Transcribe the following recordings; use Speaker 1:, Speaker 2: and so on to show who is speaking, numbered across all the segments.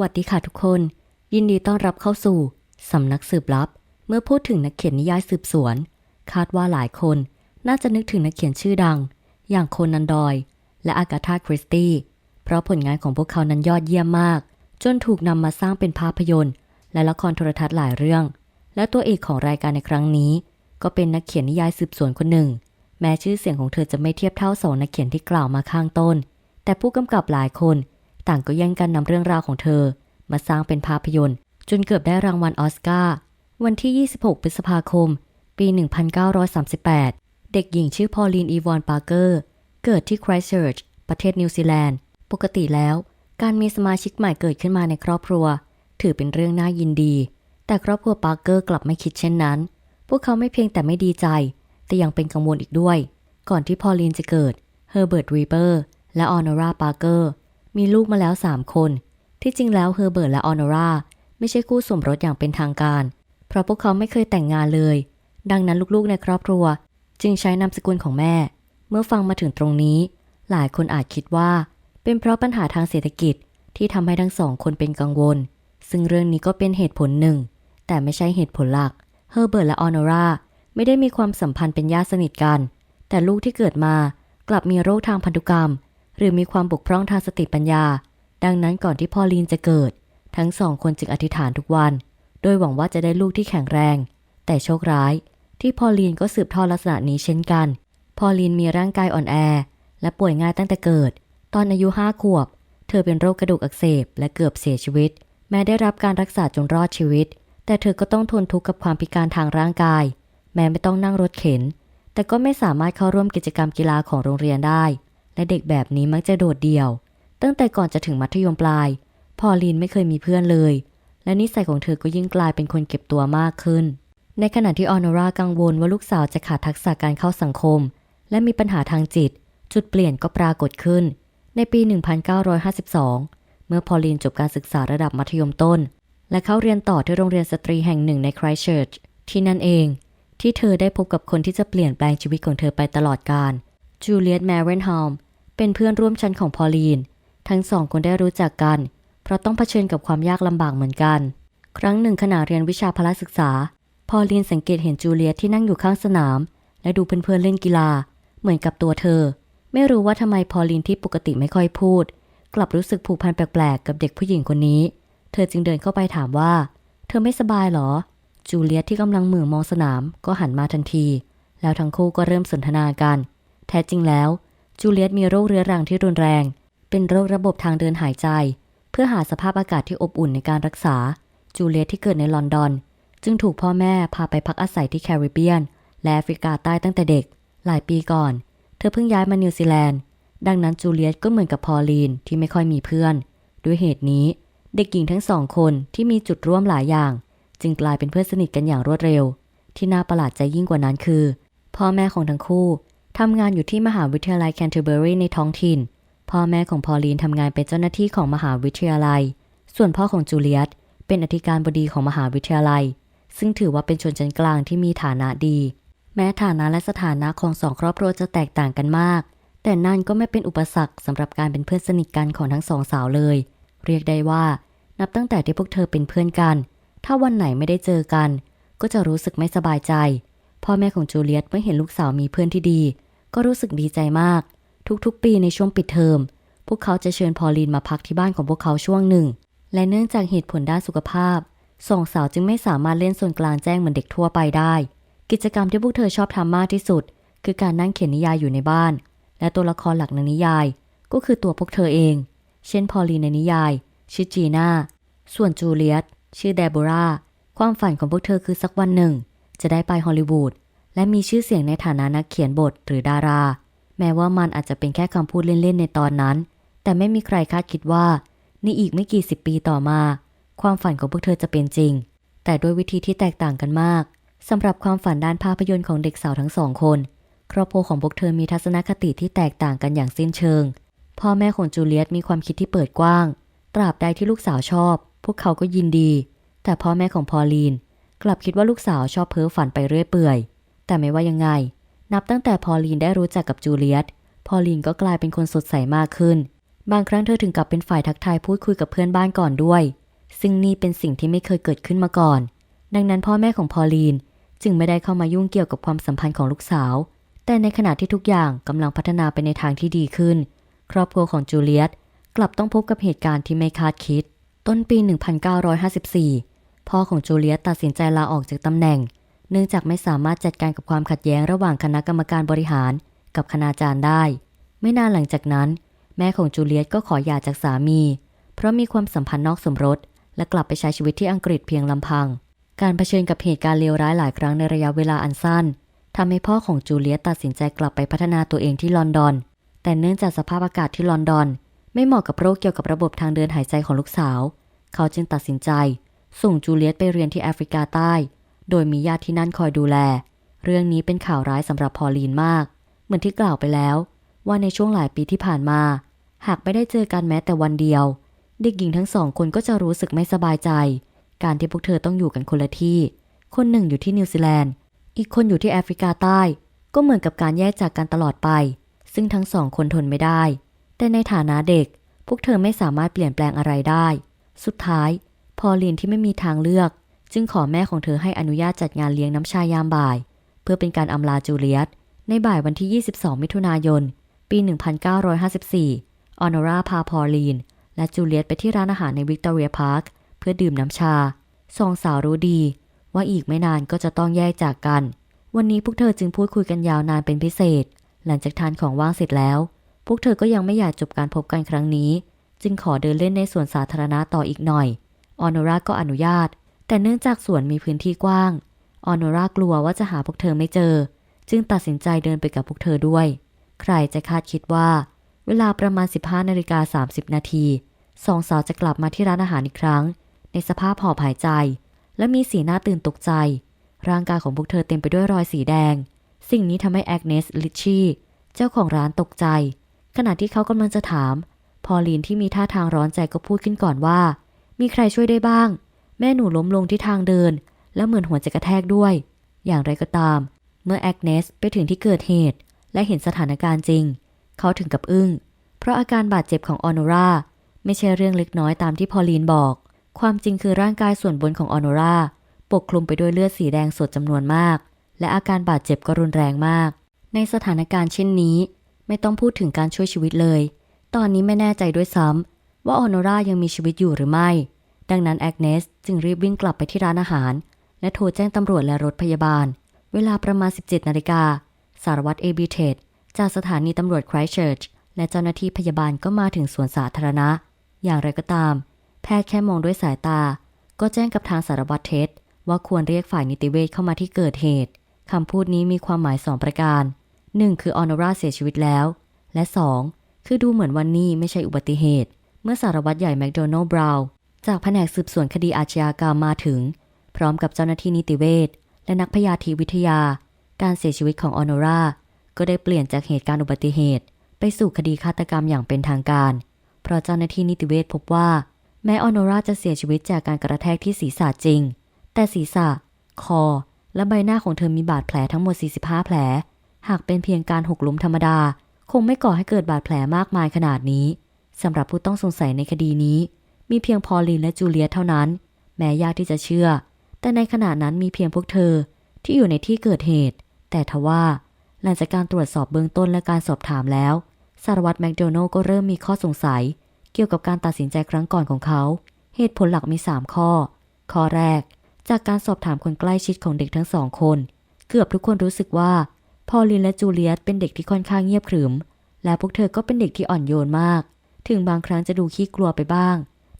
Speaker 1: วัสดีค่ะทุกคน ยินดีต้อนรับเข้าสู่สำนักสืบลับ เมื่อพูดถึงนักเขียนนิยายสืบสวน คาดว่าหลายคนน่าจะนึกถึงนักเขียนชื่อดัง อย่างโคนันดอย และอากาธาคริสตี้เพราะผลงานของพวกเขานั้นยอดเยี่ยมมาก จนถูกนำมาสร้างเป็นภาพยนตร์ และละครโทรทัศน์หลายเรื่อง และตัวเอกของรายการในครั้งนี้ ก็เป็นนักเขียนนิยายสืบสวนคนหนึ่ง แม้ชื่อเสียงของเธอจะไม่เทียบเท่าสองนักเขียนที่กล่าวมาข้างต้น แต่ผู้กำกับหลายคน ต่างก็แย่งกันนำเรื่องราวของเธอ มาสร้างเป็นภาพยนตร์ จนเกือบได้รางวัลออสการ์วันที่ 26 พฤษภาคม ปี 1938 เด็กหญิงชื่อพอลีนอีวอนปาร์เกอร์ เกิดที่ไครสต์เชิร์ชประเทศนิวซีแลนด์ ปกติแล้ว การมีสมาชิกใหม่เกิดขึ้นมาในครอบครัว ถือเป็นเรื่องน่ายินดี แต่ครอบครัวปาร์เกอร์กลับไม่คิดเช่นนั้น พวกเขาไม่เพียงแต่ไม่ดีใจ แต่ยังเป็นกังวลอีกด้วย ก่อนที่พอลีนจะเกิดเฮอร์เบิร์ตรีเปอร์และออนอราปาร์เกอร์ มีลูกมาแล้ว 3 คน ที่จริงแล้วเฮอร์เบิร์ตและออนอราไม่ใช่คู่สมรสอย่างเป็นทางการ เพราะพวกเขาไม่เคยแต่งงานเลย ดังนั้นลูกๆในครอบครัว จึงใช้นามสกุลของแม่ เมื่อฟังมาถึงตรงนี้ หลายคนอาจคิดว่า เป็นเพราะปัญหาทางเศรษฐกิจที่ทำให้ทั้งสองคนเป็นกังวล ซึ่งเรื่องนี้ก็เป็นเหตุผลหนึ่ง แต่ไม่ใช่เหตุผลหลัก เฮอร์เบิร์ตและออนอราไม่ได้มีความสัมพันธ์เป็นญาติสนิทกัน แต่ลูกที่เกิดมากลับมีโรคทางพันธุกรรม หรือมีความบกพร่องทางสติปัญญา ดังนั้นก่อนที่พอลีนจะเกิด ทั้งสองคนจึงอธิษฐานทุกวัน โดยหวังว่าจะได้ลูกที่แข็งแรง แต่โชคร้าย ที่พอลีนก็สืบทอดลักษณะนี้เช่นกัน พอลีนมีร่างกายอ่อนแอ และป่วยง่ายตั้งแต่เกิด ตอนอายุห้าขวบ เธอเป็นโรคกระดูกอักเสบและเกือบเสียชีวิต แม้ได้รับการรักษาจนรอดชีวิต แต่เธอก็ต้องทนทุกข์กับความพิการทางร่างกาย แม้ไม่ต้องนั่งรถเข็น แต่ก็ไม่สามารถเข้าร่วมกิจกรรมกีฬาของโรงเรียนได้ และเด็กแบบนี้มักจะโดดเดี่ยว ตั้งแต่ก่อนจะถึงมัธยมปลาย พอลีนไม่เคยมีเพื่อนเลย และนิสัยของเธอก็ยิ่งกลายเป็นคนเก็บตัวมากขึ้น ในขณะที่ออนอรากังวลว่าลูกสาวจะขาดทักษะการเข้าสังคม และมีปัญหาทางจิต จุดเปลี่ยนก็ปรากฏขึ้น ในปี 1952 เมื่อพอลีนจบการศึกษาระดับมัธยมต้น และเข้าเรียนต่อที่โรงเรียนสตรีแห่งหนึ่งในไครสต์เชิร์ชที่นั่นเอง ที่เธอได้พบกับคนที่จะเปลี่ยนแปลงชีวิตของเธอไปตลอดกาลจูเลียตแมรเรนฮอม เป็นเพื่อนร่วมชั้นของพอลีน ทั้งสองคนได้รู้จักกัน เพราะต้องเผชิญกับความยากลำบากเหมือนกัน ครั้งหนึ่งขณะเรียนวิชาพละศึกษา พอลีนสังเกตเห็นจูเลียที่นั่งอยู่ข้างสนาม และดูเพื่อนๆเล่นกีฬา เหมือนกับตัวเธอ ไม่รู้ว่าทำไมพอลีนที่ปกติไม่ค่อยพูด กลับรู้สึกผูกพันแปลกๆ กับเด็กผู้หญิงคนนี้ เธอจึงเดินเข้าไปถามว่า เธอไม่สบายหรอ จูเลียที่กำลังมือมองสนามก็หันมาทันที แล้วทั้งคู่ก็เริ่มสนทนากัน แท้จริงแล้ว จูเลียตมีโรคเรื้อรังที่รุนแรง เป็นโรคระบบทางเดินหายใจ เพื่อหาสภาพอากาศที่อบอุ่นในการรักษา จูเลียตที่เกิดในลอนดอน จึงถูกพ่อแม่พาไปพักอาศัยที่แคริบเบียน และแอฟริกาใต้ตั้งแต่เด็ก หลายปีก่อน เธอเพิ่งย้ายมานิวซีแลนด์ ดังนั้นจูเลียตก็เหมือนกับพอลีนที่ไม่ค่อยมีเพื่อน ด้วยเหตุนี้ เด็กหญิงทั้งสองคนที่มีจุดร่วมหลายอย่าง จึงกลายเป็นเพื่อนสนิทกันอย่างรวดเร็ว ที่น่าประหลาดใจยิ่งกว่านั้นคือ พ่อแม่ของทั้งคู่ ทำงานอยู่ที่มหาวิทยาลัยแคนเทอร์เบอรีในท้องถิ่น พ่อแม่ของพอลีนทำงานเป็นเจ้าหน้าที่ของมหาวิทยาลัย ส่วนพ่อของจูเลียตเป็นอธิการบดีของมหาวิทยาลัย ซึ่งถือว่าเป็นชนชั้นกลางที่มีฐานะดี แม้ฐานะและสถานะของสองครอบครัวจะแตกต่างกันมาก แต่นั่นก็ไม่เป็นอุปสรรคสำหรับการเป็นเพื่อนสนิทกันของทั้งสองสาวเลย เรียกได้ว่า นับตั้งแต่ที่พวกเธอเป็นเพื่อนกัน ถ้าวันไหนไม่ได้เจอกัน ก็จะรู้สึกไม่สบายใจ พ่อแม่ของจูเลียตเมื่อเห็นลูกสาวมีเพื่อนที่ดี ก็รู้สึกดีใจมาก ทุกๆ ปีในช่วงปิดเทอม พวกเขาจะเชิญพอลีนมาพักที่บ้านของพวกเขาช่วงหนึ่ง และเนื่องจากเหตุผลด้านสุขภาพสองสาวจึงไม่สามารถเล่นโซนกลางแจ้งเหมือนเด็กทั่วไปได้ กิจกรรมที่พวกเธอชอบทำมากที่สุด คือการนั่งเขียนนิยายอยู่ในบ้าน และตัวละครหลักในนิยาย ก็คือตัวพวกเธอเอง เช่นพอลีนในนิยาย ชื่อจีน่า ส่วนจูเลียตชื่อเดโบราความฝันของพวกเธอคือสักวันหนึ่ง จะได้ไปฮอลลีวูด และมีชื่อเสียงในฐานะนักเขียนบทหรือดารา แม้ว่ามันอาจจะเป็นแค่คำพูดเล่นๆในตอนนั้น แต่ไม่มีใครคาดคิดว่า ในอีกไม่กี่สิบปีต่อมา ความฝันของพวกเธอจะเป็นจริง แต่ด้วยวิธีที่แตกต่างกันมากสำหรับความฝันด้านภาพยนตร์ของเด็กสาวทั้งสองคน ครอบครัวของพวกเธอมีทัศนคติที่แตกต่างกันอย่างสิ้นเชิง พ่อแม่ของจูเลียตมีความคิดที่เปิดกว้าง ตราบใดที่ลูกสาวชอบ พวกเขาก็ยินดี แต่พ่อแม่ของพอลีน กลับคิดว่าลูกสาวชอบเพ้อฝันไปเรื่อยเปื่อย แต่ไม่ว่ายังไง นับตั้งแต่พอลีนได้รู้จักกับจูเลียต พอลีนก็กลายเป็นคนสดใสมากขึ้น บางครั้งเธอถึงกับเป็นฝ่ายทักทายพูดคุยกับเพื่อนบ้านก่อนด้วย ซึ่งนี่เป็นสิ่งที่ไม่เคยเกิดขึ้นมาก่อน ดังนั้นพ่อแม่ของพอลีนจึงไม่ได้เข้ามายุ่งเกี่ยวกับความสัมพันธ์ของลูกสาว แต่ในขณะที่ทุกอย่างกำลังพัฒนาไปในทางที่ดีขึ้น ครอบครัวของจูเลียตกลับต้องพบกับเหตุการณ์ที่ไม่คาดคิด ต้นปี 1954 พ่อของจูเลียตตัดสินใจลาออกจากตำแหน่ง เนื่องจากไม่สามารถจัดการกับความขัดแย้งระหว่างคณะกรรมการบริหารกับคณาจารย์ได้ ไม่นานหลังจากนั้น แม่ของจูเลียตก็ขอหย่าจากสามี เพราะมีความสัมพันธ์นอกสมรส และกลับไปใช้ชีวิตที่อังกฤษเพียงลำพัง การเผชิญกับเหตุการณ์เลวร้ายหลายครั้งในระยะเวลาอันสั้นทำให้พ่อของจูเลียตตัดสินใจกลับไปพัฒนาตัวเองที่ลอนดอน แต่เนื่องจากสภาพอากาศที่ลอนดอน ไม่เหมาะกับโรคเกี่ยวกับระบบทางเดินหายใจของลูกสาว เขาจึงตัดสินใจ ส่งจูเลียตไปเรียนที่แอฟริกาใต้ โดยมีญาติที่นั่นคอยดูแล เรื่องนี้เป็นข่าวร้ายสำหรับพอลีนมาก เหมือนที่กล่าวไปแล้ว ว่าในช่วงหลายปีที่ผ่านมา หากไม่ได้เจอกันแม้แต่วันเดียว เด็กหญิงทั้งสองคนก็จะรู้สึกไม่สบายใจ การที่พวกเธอต้องอยู่กันคนละที่ คนหนึ่งอยู่ที่นิวซีแลนด์ อีกคนอยู่ที่แอฟริกาใต้ ก็เหมือนกับการแยกจากกันตลอดไป ซึ่งทั้งสองคนทนไม่ได้ แต่ในฐานะเด็ก พวกเธอไม่สามารถเปลี่ยนแปลงอะไรได้ สุดท้าย พอลีนที่ไม่มีทางเลือก จึงขอแม่ของเธอให้อนุญาตจัดงานเลี้ยงน้ำชายามบ่าย เพื่อเป็นการอำลาจูเลียต ในบ่ายวันที่ 22 มิถุนายน ปี 1954 ออนอราพาพอลีน และจูเลียตไปที่ร้านอาหารในวิกตอเรียพาร์คเพื่อดื่มน้ำชาสองสาวรู้ดี ว่าอีกไม่นานก็จะต้องแยกจากกัน วันนี้พวกเธอจึงพูดคุยกันยาวนานเป็นพิเศษ หลังจากทานของว่างเสร็จแล้ว พวกเธอก็ยังไม่อยากจบการพบกันครั้งนี้ จึงขอเดินเล่นในสวนสาธารณะต่ออีกหน่อย ออนอราก็อนุญาต แต่เนื่องจากสวนมีพื้นที่กว้างออนอรากลัวว่าจะหาพวกเธอไม่เจอ จึงตัดสินใจเดินไปกับพวกเธอด้วย ใครจะคาดคิดว่า เวลาประมาณ 15นาฬิกา30 นาทีสองสาวจะกลับมาที่ร้านอาหารอีกครั้ง ในสภาพหอบหายใจ และมีสีหน้าตื่นตกใจ ร่างกายของพวกเธอเต็มไปด้วยรอยสีแดง สิ่งนี้ทำให้แอกเนสลิชชี่เจ้าของร้านตกใจ ขณะที่เขากำลังจะถาม พอลีนที่มีท่าทางร้อนใจก็พูดขึ้นก่อนว่า มีใครช่วยได้บ้าง แม่หนูล้มลงที่ทางเดิน แล้วเหมือนหัวจะกระแทกด้วย อย่างไรก็ตาม เมื่อแอกเนสไปถึงที่เกิดเหตุ และเห็นสถานการณ์จริง เขาถึงกับอึ้ง เพราะอาการบาดเจ็บของออนอรา ไม่ใช่เรื่องเล็กน้อยตามที่พอลีนบอก ความจริงคือร่างกายส่วนบนของออนอราปกคลุมไปด้วยเลือดสีแดงสดจำนวนมาก และอาการบาดเจ็บก็รุนแรงมาก ในสถานการณ์เช่นนี้ ไม่ต้องพูดถึงการช่วยชีวิตเลย ตอนนี้ไม่แน่ใจด้วยซ้ำว่าออนอรายังมีชีวิตอยู่หรือไม่ ดังนั้นแอกเนสจึงรีบวิ่งกลับไปที่ร้านอาหาร และโทรแจ้งตำรวจและรถพยาบาล เวลาประมาณ 17 นาฬิกา สารวัตรเอบีเทดจากสถานีตำรวจไครเชิร์ชและเจ้าหน้าที่พยาบาลก็มาถึงสวนสาธารณะ อย่างไรก็ตาม แพทย์แค่มองด้วยสายตา ก็แจ้งกับทางสารวัตรเท็ดว่าควรเรียกฝ่ายนิติเวชเข้ามาที่เกิดเหตุคำพูดนี้มีความหมายสองประการ 1. คือออนอราเสียชีวิตแล้ว และ 2. คือดูเหมือนวันนี้ไม่ใช่อุบัติเหตุ เมื่อสารวัตรใหญ่แมคโดนัลด์บราวน์ จากแผนกสืบสวนคดีอาชญากรรมมาถึง พร้อมกับเจ้าหน้าที่นิติเวชและนักพยาธิวิทยา การเสียชีวิตของออนอราก็ได้เปลี่ยนจากเหตุการณ์อุบัติเหตุ ไปสู่คดีฆาตกรรมอย่างเป็นทางการ เพราะเจ้าหน้าที่นิติเวชพบว่า แม้ออนอราจะเสียชีวิตจากการกระแทกที่ศีรษะจริง แต่ศีรษะ คอ และใบหน้าของเธอมีบาดแผลทั้งหมด 45 แผล หากเป็นเพียงการหกล้มธรรมดา คงไม่ก่อให้เกิดบาดแผลมากมายขนาดนี้สำหรับผู้ต้องสงสัยในคดีนี้ มีเพียงพอลีนและจูเลียตเท่านั้น แม้ยากที่จะเชื่อ แต่ในขณะนั้นมีเพียงพวกเธอที่อยู่ในที่เกิดเหตุ แต่ทว่า หลังจากการตรวจสอบเบื้องต้นและการสอบถามแล้ว สารวัตรแมคโดนัลก็เริ่มมีข้อสงสัย เกี่ยวกับการตัดสินใจครั้งก่อนของเขา เหตุผลหลักมี 3 ข้อ ข้อแรก จากการสอบถามคนใกล้ชิดของเด็กทั้งสองคน เกือบทุกคนรู้สึกว่า พอลินและจูเลียตเป็นเด็กที่ค่อนข้างเงียบขรึม และพวกเธอก็เป็นเด็กที่อ่อนโยนมาก ถึงบางครั้งจะดูขี้กลัวไปบ้าง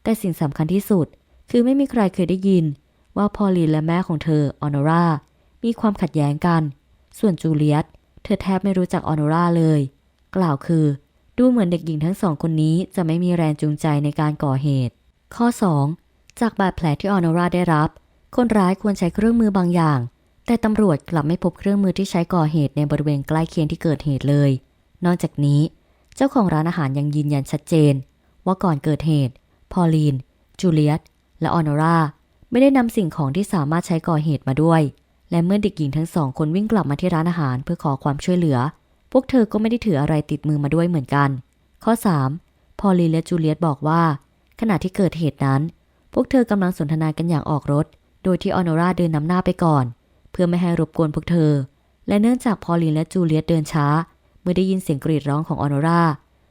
Speaker 1: แต่สิ่งสำคัญที่สุด คือไม่มีใครเคยได้ยิน ว่าพอลินและแม่ของเธอออนอรามีความขัดแย้งกัน ส่วนจูเลียตเธอแทบไม่รู้จักออนอราเลย กล่าวคือ ดูเหมือนเด็กหญิงทั้งสองคนนี้จะไม่มีแรงจูงใจในการก่อเหตุ ข้อ 2. จากบาดแผลที่ออนอราได้รับ คนร้ายควรใช้เครื่องมือบางอย่าง แต่ตำรวจกลับไม่พบเครื่องมือที่ใช้ก่อเหตุในบริเวณใกล้เคียงที่เกิดเหตุเลย นอกจากนี้ เจ้าของร้านอาหารยังยืนยันชัดเจน ว่าก่อนเกิดเหตุ อลีน จูเลียต และออนอราไม่ได้นำสิ่งของที่สามารถใช้ก่อเหตุมาด้วย และเมื่อเด็กหญิงทั้งสองคนวิ่งกลับมาที่ร้านอาหารเพื่อขอความช่วยเหลือ พวกเธอก็ไม่ได้ถืออะไรติดมือมาด้วยเหมือนกัน ข้อ 3. พอลีนและจูเลียตบอกว่า ขณะที่เกิดเหตุนั้น พวกเธอกำลังสนทนากันอย่างออกรถ โดยที่ออนอราเดินนำหน้าไปก่อน เพื่อไม่ให้รบกวนพวกเธอ และเนื่องจากพอลีนและจูเลียตเดินช้า เมื่อได้ยินเสียงกรีดร้องของออนอรา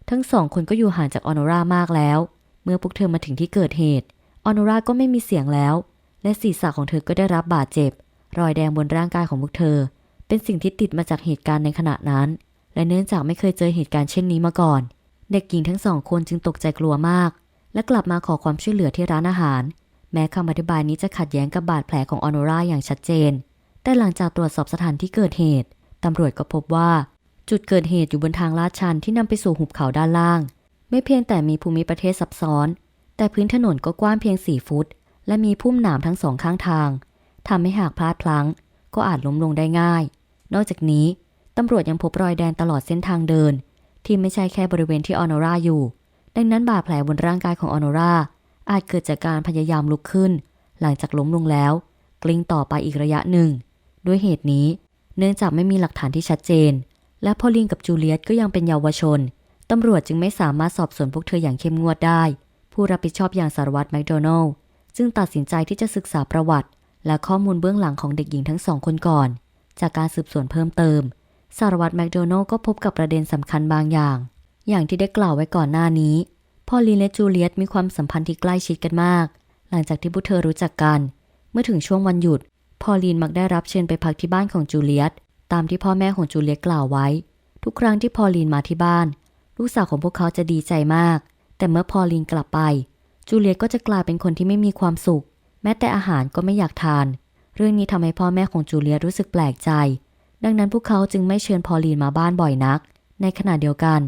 Speaker 1: ทั้งสองคนก็อยู่ห่างจากออนอรามากแล้ว เมื่อพวกเธอมาถึงที่เกิดเหตุ ออนอราก็ไม่มีเสียงแล้ว และศีรษะของเธอก็ได้รับบาดเจ็บ รอยแดงบนร่างกายของพวกเธอ เป็นสิ่งที่ติดมาจากเหตุการณ์ในขณะนั้น และเนื่องจากไม่เคยเจอเหตุการณ์เช่นนี้มาก่อน เด็กหญิงทั้งสองคนจึงตกใจกลัวมาก และกลับมาขอความช่วยเหลือที่ร้านอาหาร แม้คำอธิบายนี้จะขัดแย้งกับบาดแผลของออนอราอย่างชัดเจน แต่หลังจากตรวจสอบสถานที่เกิดเหตุตำรวจก็พบว่า จุดเกิดเหตุอยู่บนทางลาดชันที่นำไปสู่หุบเขาด้านล่าง ไม่เพียงแต่มีภูมิประเทศซับซ้อน แต่พื้นถนนก็กว้างเพียง4ฟุต และมีพุ่มหนามทั้งสองข้างทางทำให้หากพลาดพลั้ง ก็อาจล้มลงได้ง่าย นอกจากนี้ตำรวจยังพบรอยแดงตลอดเส้นทางเดิน ที่ไม่ใช่แค่บริเวณที่ออนอราอยู่ ดังนั้นบาดแผลบนร่างกายของออนอราอาจเกิดจากการพยายามลุกขึ้น หลังจากล้มลงแล้ว กลิ้งต่อไปอีกระยะหนึ่ง ด้วยเหตุนี้ เนื่องจากไม่มีหลักฐานที่ชัดเจน และพอลินกับจูเลียตก็ยังเป็นเยาวชน ตำรวจจึงไม่สามารถสอบสวนพวกเธออย่างเข้มงวดได้ ผู้รับผิดชอบอย่างสารวัตรแมคโดนัลล์จึงตัดสินใจที่จะศึกษาประวัติ และข้อมูลเบื้องหลังของเด็กหญิงทั้งสองคนก่อน จากการสืบสวนเพิ่มเติม สารวัตรแมคโดนัลล์ก็พบกับประเด็นสำคัญบางอย่าง อย่างที่ได้กล่าวไว้ก่อนหน้านี้ พอลินและจูเลียตมีความสัมพันธ์ที่ใกล้ชิดกันมาก หลังจากที่พวกเธอรู้จักกัน เมื่อถึงช่วงวันหยุด พอลินมักได้รับเชิญไปพักที่บ้านของจูเลียต ตามที่พ่อแม่ของจูเลียตกล่าวไว้ ทุกครั้งที่พอลินมาที่บ้าน ลูกสาวของพวกเขาจะดีใจมาก แต่เมื่อพอลินกลับไป จูเลียตก็จะกลายเป็นคนที่ไม่มีความสุข แม้แต่อาหารก็ไม่อยากทาน เรื่องนี้ทำให้พ่อแม่ของจูเลียตรู้สึกแปลกใจ ดังนั้นพวกเขาจึงไม่เชิญพอลีนมาบ้านบ่อยนัก ในขณะเดียวกัน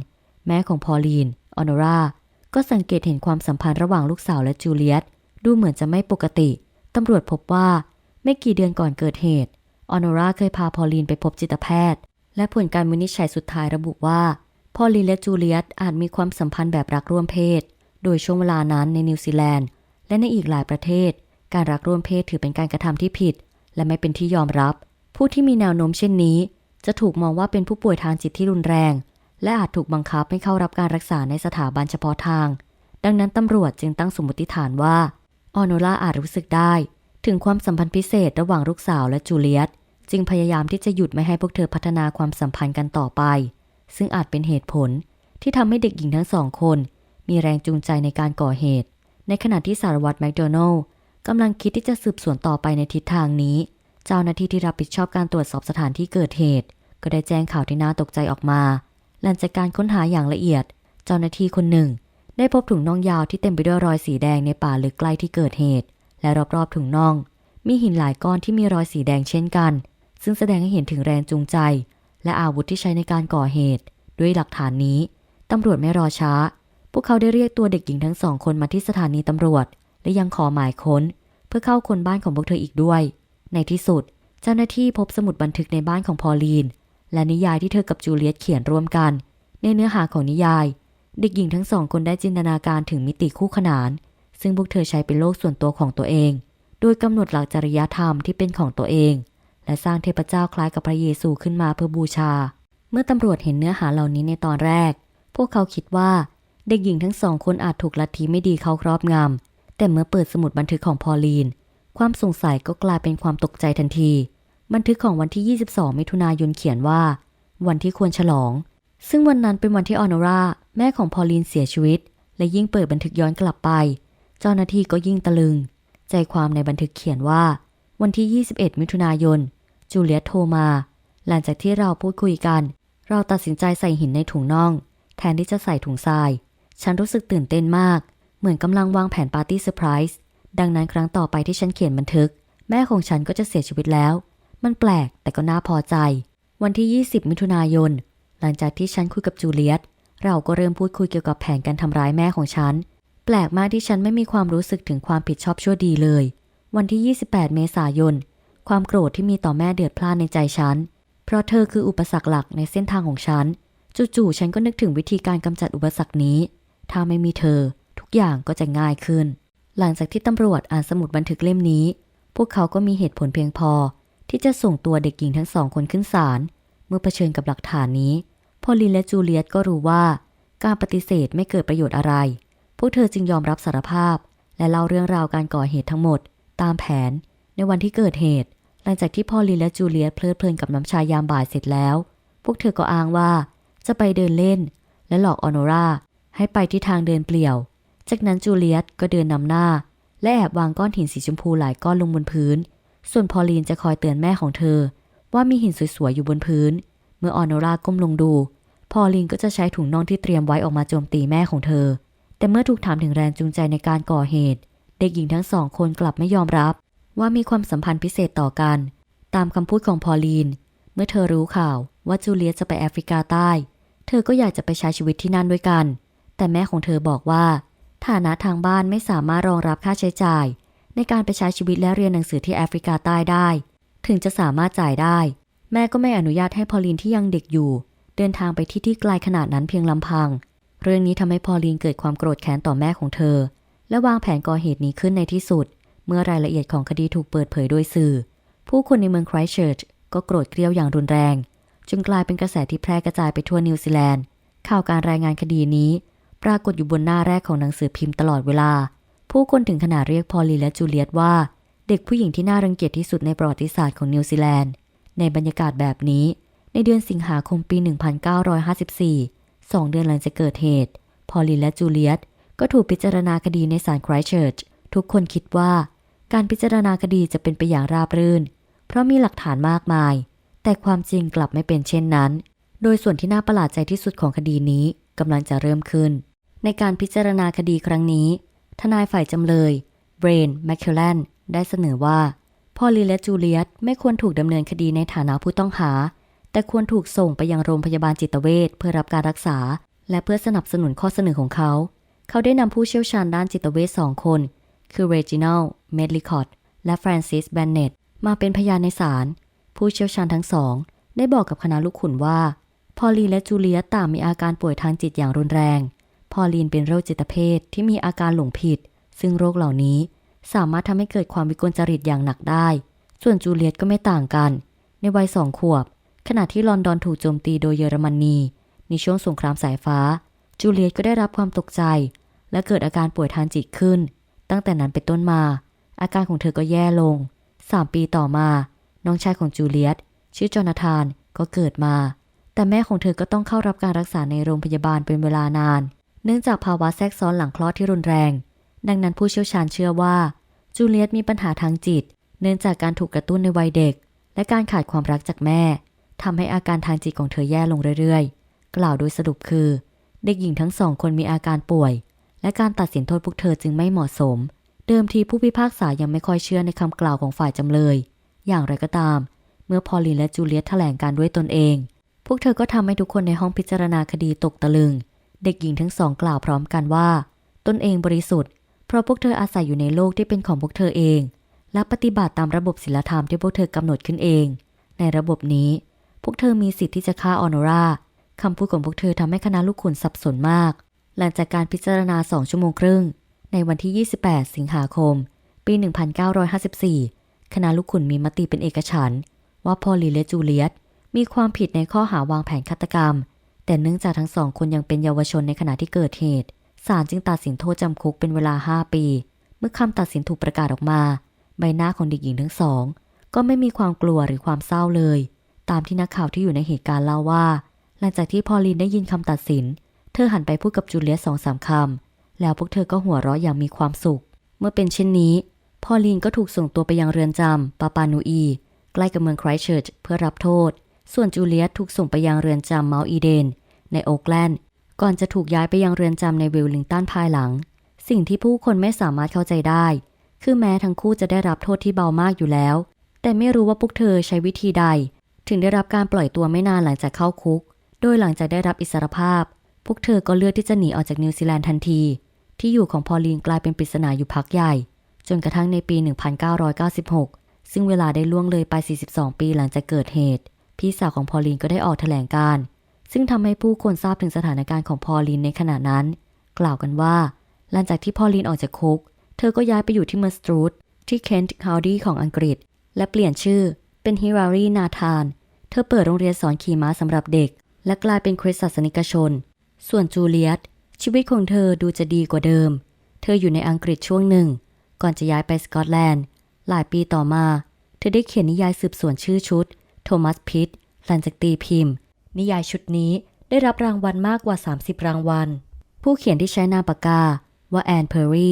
Speaker 1: แม่ของพอลีน ออนอราก็สังเกตเห็นความสัมพันธ์ระหว่างลูกสาวและจูเลียตดูเหมือนจะไม่ปกติ ตำรวจพบว่าไม่กี่เดือนก่อนเกิดเหตุ ออนอราเคยพาพอลีนไปพบจิตแพทย์ และผลการวินิจฉัยสุดท้ายระบุว่า พอลีและจูเลียตอาจมีความสัมพันธ์แบบรักร่วมเพศ โดยช่วงเวลานั้นในนิวซีแลนด์ และในอีกหลายประเทศ การรักร่วมเพศถือเป็นการกระทำที่ผิด และไม่เป็นที่ยอมรับ ผู้ที่มีแนวโน้มเช่นนี้ จะถูกมองว่าเป็นผู้ป่วยทางจิตที่รุนแรง และอาจถูกบังคับให้เข้ารับการรักษาในสถาบันเฉพาะทาง ดังนั้นตำรวจจึงตั้งสมมติฐานว่าออโนล่าอาจรู้สึกได้ ถึงความสัมพันธ์พิเศษระหว่างลูกสาวและจูเลียตจึงพยายามที่จะหยุดไม่ให้พวกเธอพัฒนาความสัมพันธ์กันต่อไป ซึ่งอาจเป็นเหตุผลที่ทำให้เด็กหญิงทั้งสองคน มีแรงจูงใจในการก่อเหตุ ในขณะที่สารวัตรแมคโดนัลล์กำลังคิดที่จะสืบสวนต่อไปในทิศทางนี้ เจ้าหน้าที่ที่รับผิดชอบการตรวจสอบสถานที่เกิดเหตุ ก็ได้แจ้งข่าวที่น่าตกใจออกมา หลังจากการค้นหาอย่างละเอียด เจ้าหน้าที่คนหนึ่ง ได้พบถุงน่องยาวที่เต็มไปด้วยรอยสีแดงในป่าลึกใกล้ที่เกิดเหตุ และรอบๆถุงน่อง มีหินหลายก้อนที่มีรอยสีแดงเช่นกัน ซึ่งแสดงให้เห็นถึงแรงจูงใจ และอาวุธที่ใช้ในการก่อเหตุ ด้วยหลักฐานนี้ตำรวจไม่รอช้า พวกเขาได้เรียกตัวเด็กหญิงทั้งสองคนมาที่สถานีตำรวจ และยังขอหมายค้น เพื่อเข้าคนบ้านของพวกเธออีกด้วย ในที่สุด เจ้าหน้าที่พบสมุดบันทึกในบ้านของพอลีน และนิยายที่เธอกับจูเลียตเขียนร่วมกัน ในเนื้อหาของนิยาย เด็กหญิงทั้งสองคนได้จินตนาการถึงมิติคู่ขนาน ซึ่งพวกเธอใช้เป็นโลกส่วนตัวของตัวเอง โดยกำหนดหลักจริยธรรมที่เป็นของตัวเอง และสร้างเทพเจ้าคล้ายกับพระเยซูขึ้นมาเพื่อบูชา เมื่อตำรวจเห็นเนื้อหาเหล่านี้ในตอนแรก พวกเขาคิดว่าเด็กหญิงทั้งสองคนอาจถูกลัทธิไม่ดีเขาครอบงำแต่เมื่อเปิดสมุดบันทึกของพอลีน ความสงสัยก็กลายเป็นความตกใจทันที บันทึกของวันที่ 22 มิถุนายนเขียนว่า วันที่ควรฉลอง ซึ่งวันนั้นเป็นวันที่ออนอราแม่ของพอลีนเสียชีวิต และยิ่งเปิดบันทึกย้อนกลับไป เจ้าหน้าที่ก็ยิ่งตะลึง ใจความในบันทึกเขียนว่า วันที่ 21 มิถุนายน จูเลียตโทรมา หลังจากที่เราพูดคุยกัน เราตัดสินใจใส่หินในถุงน่อง แทนที่จะใส่ถุงทราย ฉันรู้สึกตื่นเต้นมาก เหมือนกำลังวางแผนปาร์ตี้เซอร์ไพรส์ดังนั้นครั้งต่อไปที่ฉันเขียนบันทึก แม่ของฉันก็จะเสียชีวิตแล้ว มันแปลกแต่ก็น่าพอใจ วันที่ 20 มิถุนายน หลังจากที่ฉันคุยกับจูเลียตเราก็เริ่มพูดคุยเกี่ยวกับแผนการทำร้ายแม่ของฉัน แปลกมากที่ฉันไม่มีความรู้สึกถึงความผิดชอบชั่วดีเลย วันที่ 28 เมษายน ความโกรธที่มีต่อแม่เดือดพล่านในใจฉัน เพราะเธอคืออุปสรรคหลักในเส้นทางของฉัน จู่ๆฉันก็นึกถึงวิธีการกำจัดอุปสรรคนี้ ถ้าไม่มีเธอ ทุกอย่างก็จะง่ายขึ้น หลังจากที่ตำรวจอ่านสมุดบันทึกเล่มนี้ พวกเขาก็มีเหตุผลเพียงพอ ที่จะส่งตัวเด็กหญิงทั้งสองคนขึ้นศาล เมื่อเผชิญกับหลักฐานนี้ พอลินและจูเลียตก็รู้ว่า การปฏิเสธไม่เกิดประโยชน์อะไร พวกเธอจึงยอมรับสารภาพ และเล่าเรื่องราวการก่อเหตุทั้งหมด ตามแผน ในวันที่เกิดเหตุ ลังจากที่พอลีนและจูเลียตเพลิดเพลินกับน้ำชายามบ่ายเสร็จแล้ว พวกเธอก็อ้างว่าจะไปเดินเล่น และหลอกออโนราให้ไปที่ทางเดินเปลี่ยว จากนั้นจูเลียตก็เดินนำหน้า และแอบวางก้อนหินสีชมพูหลายก้อนลงบนพื้น ส่วนพอลีนจะคอยเตือนแม่ของเธอ ว่ามีหินสวยๆอยู่บนพื้น เมื่อออโนราก้มลงดู พอลีนก็จะใช้ถุงน่องที่เตรียมไว้ออกมาโจมตีแม่ของเธอ แต่เมื่อถูกถามถึงแรงจูงใจในการก่อเหตุ เด็กหญิงทั้งสองคนกลับไม่ยอมรับ ว่ามีความสัมพันธ์พิเศษต่อกัน ตามคำพูดของพอลีน เมื่อเธอรู้ข่าวว่าจูเลียจะไปแอฟริกาใต้ เธอก็อยากจะไปใช้ชีวิตที่นั่นด้วยกัน แต่แม่ของเธอบอกว่า ฐานะทางบ้านไม่สามารถรองรับค่าใช้จ่าย ในการไปใช้ชีวิตและเรียนหนังสือที่แอฟริกาใต้ได้ ถึงจะสามารถจ่ายได้ แม่ก็ไม่อนุญาตให้พอลีนที่ยังเด็กอยู่ เดินทางไปที่ที่ไกลขนาดนั้นเพียงลำพัง เรื่องนี้ทำให้พอลีนเกิดความโกรธแค้นต่อแม่ของเธอ และวางแผนก่อเหตุนี้ขึ้นในที่สุด เมื่อรายละเอียดของคดีถูกเปิดเผยโดยสื่อ ผู้คนในเมืองไครส์เชิร์ชก็โกรธเกรี้ยวอย่างรุนแรงจนกลายเป็นกระแสที่แพร่กระจายไปทั่วนิวซีแลนด์ ข่าวการรายงานคดีนี้ ปรากฏอยู่บนหน้าแรกของหนังสือพิมพ์ตลอดเวลา ผู้คนถึงขนาดเรียกพอลีและจูเลียตว่า เด็กผู้หญิงที่น่ารังเกียจที่สุดในประวัติศาสตร์ของนิวซีแลนด์ ในบรรยากาศแบบนี้ ในเดือนสิงหาคมปี 1954สองเดือนหลังจากเกิดเหตุ พอลีและจูเลียตก็ถูกพิจารณาคดีในศาลไครส์เชิร์ชทุกคนคิดว่า การพิจารณาคดีจะเป็นไปอย่างราบรื่น เพราะมีหลักฐานมากมาย แต่ความจริงกลับไม่เป็นเช่นนั้น โดยส่วนที่น่าประหลาดใจที่สุดของคดีนี้กำลังจะเริ่มขึ้น ในการพิจารณาคดีครั้งนี้ ทนายฝ่ายจำเลยเบรนแมคเคลแลนได้เสนอว่าพอลลีและจูเลียตไม่ควรถูกดำเนินคดีในฐานะผู้ต้องหา แต่ควรถูกส่งไปยังโรงพยาบาลจิตเวชเพื่อรับการรักษา และเพื่อสนับสนุนข้อเสนอของเขา เขาได้นำผู้เชี่ยวชาญด้านจิตเวชสองคน คือเรจินัลเมดลิคอตและฟรานซิสแบนเนตมาเป็นพยานในศาล ผู้เชี่ยวชาญทั้งสอง ได้บอกกับคณะลูกขุนว่า พอลีนและจูเลียตต่างมีอาการป่วยทางจิตอย่างรุนแรง พอลีนเป็นโรคจิตเภทที่มีอาการหลงผิด ซึ่งโรคเหล่านี้สามารถทำให้เกิดความวิกลจริตอย่างหนักได้ ส่วนจูเลียตก็ไม่ต่างกัน ในวัยสองขวบ ขณะที่ลอนดอนถูกโจมตีโดยเยอรมนี ในช่วงสงครามสายฟ้า จูเลียตก็ได้รับความตกใจ และเกิดอาการป่วยทางจิตขึ้น ตั้งแต่นั้นเป็นต้นมา อาการของเธอก็แย่ลงสามปีต่อมา น้องชายของจูเลียตชื่อจอนาธานก็เกิดมา แต่แม่ของเธอก็ต้องเข้ารับการรักษาในโรงพยาบาลเป็นเวลานาน เนื่องจากภาวะแทรกซ้อนหลังคลอดที่รุนแรง ดังนั้นผู้เชี่ยวชาญเชื่อว่า จูเลียตมีปัญหาทางจิต เนื่องจากการถูกกระตุ้นในวัยเด็ก และการขาดความรักจากแม่ทำให้อาการทางจิตของเธอแย่ลงเรื่อยๆ กล่าวโดยสรุปคือ เด็กหญิงทั้งสองคนมีอาการป่วย และการตัดสินโทษพวกเธอจึงไม่เหมาะสม เดิมทีผู้พิพากษายังไม่ค่อยเชื่อในคำกล่าวของฝ่ายจำเลย อย่างไรก็ตาม เมื่อพอลลีนและจูเลียตแถลงการด้วยตนเอง พวกเธอก็ทำให้ทุกคนในห้องพิจารณาคดีตกตะลึง เด็กหญิงทั้งสองกล่าวพร้อมกันว่า ตนเองบริสุทธิ์ เพราะพวกเธออาศัยอยู่ในโลกที่เป็นของพวกเธอเอง และปฏิบัติตามระบบศีลธรรมที่พวกเธอกำหนดขึ้นเอง ในระบบนี้ พวกเธอมีสิทธิ์ที่จะฆ่าออโนราคำพูดของพวกเธอทำให้คณะลูกขุนสับสนมาก หลังจากการพิจารณาสองชั่วโมงครึ่ง ในวันที่ 28 สิงหาคม ปี 1954 คณะลูกขุนมีมติเป็นเอกฉันท์ว่าพอลีและจูเลียตมีความผิดในข้อหาวางแผนฆาตกรรม แต่เนื่องจากทั้งสองคนยังเป็นเยาวชนในขณะที่เกิดเหตุศาลจึงตัดสินโทษจำคุกเป็นเวลา 5 ปี เมื่อคำตัดสินถูกประกาศออกมา ใบหน้าของเด็กหญิงทั้งสอง ก็ไม่มีความกลัวหรือความเศร้าเลย ตามที่นักข่าวที่อยู่ในเหตุการณ์เล่าว่า หลังจากที่พอลีนได้ยินคำตัดสิน ธอหันไปพูดกับจูเลียตสองสามคำ แล้วพวกเธอก็หัวเราะอย่างมีความสุข เมื่อเป็นเช่นนี้ พอลีนก็ถูกส่งตัวไปยังเรือนจำปาปานูอี ใกล้กับเมืองไครส์เชิร์ชเพื่อรับโทษ ส่วนจูเลียตถูกส่งไปยังเรือนจำเมาส์อีเดน ในโอ๊กแลนด์ ก่อนจะถูกย้ายไปยังเรือนจำในเวลลิงตันภายหลัง สิ่งที่ผู้คนไม่สามารถเข้าใจได้ คือแม้ทั้งคู่จะได้รับโทษที่เบามากอยู่แล้ว แต่ไม่รู้ว่าพวกเธอใช้วิธีใด ถึงได้รับการปล่อยตัวไม่นานหลังจากเข้าคุก โดยหลังจากได้รับอิสรภาพ พวกเธอก็เลือกที่จะหนีออกจากนิวซีแลนด์ทันที ที่อยู่ของพอลลีนกลายเป็นปริศนาอยู่พักใหญ่ จนกระทั่งในปี 1996 ซึ่งเวลาได้ล่วงเลยไป 42 ปีหลังจากเกิดเหตุ พี่สาวของพอลลีนก็ได้ออกแถลงการ์ซึ่งทำให้ผู้คนทราบถึงสถานการณ์ของพอลลีนในขณะนั้น กล่าวกันว่า หลังจากที่พอลลีนออกจากคุก เธอก็ย้ายไปอยู่ที่เมอร์สตรูดที่เคนต์คาวดี้ของอังกฤษ และเปลี่ยนชื่อเป็นฮิรารีนาธาน เธอเปิดโรงเรียนสอนขี่ม้าสำหรับเด็ก และกลายเป็นคริสต์ศาสนิกชน ส่วนจูเลียตชีวิตของเธอดูจะดีกว่าเดิม เธออยู่ในอังกฤษช่วงหนึ่ง ก่อนจะย้ายไปสกอตแลนด์ หลายปีต่อมา เธอได้เขียนนิยายสืบสวนชื่อชุด โทมัสพิทหลังจากตีพิมพ์ นิยายชุดนี้ได้รับรางวัลมากกว่า 30 รางวัล ผู้เขียนที่ใช้นามปากกาว่าแอนเพอร์รี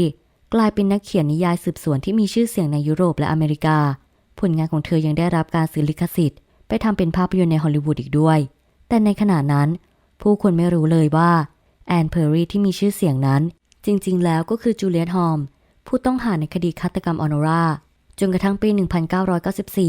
Speaker 1: กลายเป็นนักเขียนนิยายสืบสวนที่มีชื่อเสียงในยุโรปและอเมริกา ผลงานของเธอยังได้รับการซื้อลิขสิทธิ์ ไปทำเป็นภาพยนตร์ในฮอลลีวูดอีกด้วย แต่ในขณะนั้น ผู้คนไม่รู้เลยว่าแอนเพอร์รีที่มีชื่อเสียงนั้น จริง ๆ แล้วก็คือจูเลียตฮอม ผู้ต้องหาในคดีฆาตกรรมออนอราจนกระทั่งปี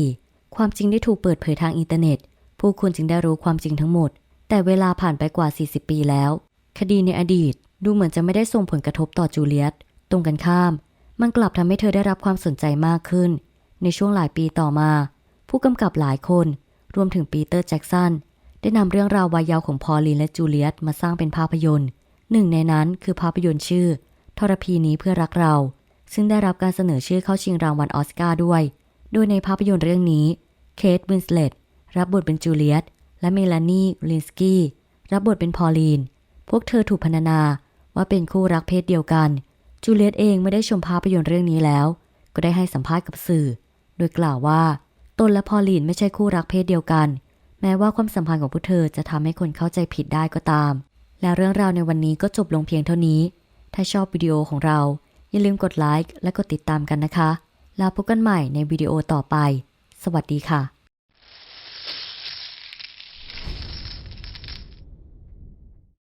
Speaker 1: 1994 ความจริงได้ถูกเปิดเผยทางอินเทอร์เน็ต ผู้คนจึงได้รู้ความจริงทั้งหมด แต่เวลาผ่านไปกว่า 40 ปีแล้ว คดีในอดีตดูเหมือนจะไม่ได้ส่งผลกระทบต่อจูเลียต ตรงกันข้าม มันกลับทำให้เธอได้รับความสนใจมากขึ้น ในช่วงหลายปีต่อมา ผู้กำกับหลายคน รวมถึงปีเตอร์แจ็กสัน ได้นำเรื่องราววายยาวของพอลลีนและจูเลียตมาสร้างเป็นภาพยนตร์ หนึ่งในนั้นคือภาพยนตร์ชื่อทรพีนี้เพื่อรักเรา ซึ่งได้รับการเสนอชื่อเข้าชิงรางวัลออสการ์ด้วย โดยในภาพยนตร์เรื่องนี้เคทวินสเลตรับบทเป็นจูเลียตและเมลานีลินสกี้รับบทเป็นพอลลีน พวกเธอถูกพรรณนาว่าเป็นคู่รักเพศเดียวกัน จูเลียตเองไม่ได้ชมภาพยนตร์เรื่องนี้แล้ว ก็ได้ให้สัมภาษณ์กับสื่อ โดยกล่าวว่า ตนและพอลลีนไม่ใช่คู่รักเพศเดียวกัน แม้ว่าความสัมพันธ์ของพวกเธอจะทำให้คนเข้าใจผิดได้ก็ตาม และเรื่องราวในวันนี้ก็จบลงเพียงเท่านี้ ถ้าชอบวิดีโอของเรา อย่าลืมกดไลค์และกดติดตามกันนะคะ แล้วพบกันใหม่ในวิดีโอต่อไป สวัสดีค่ะ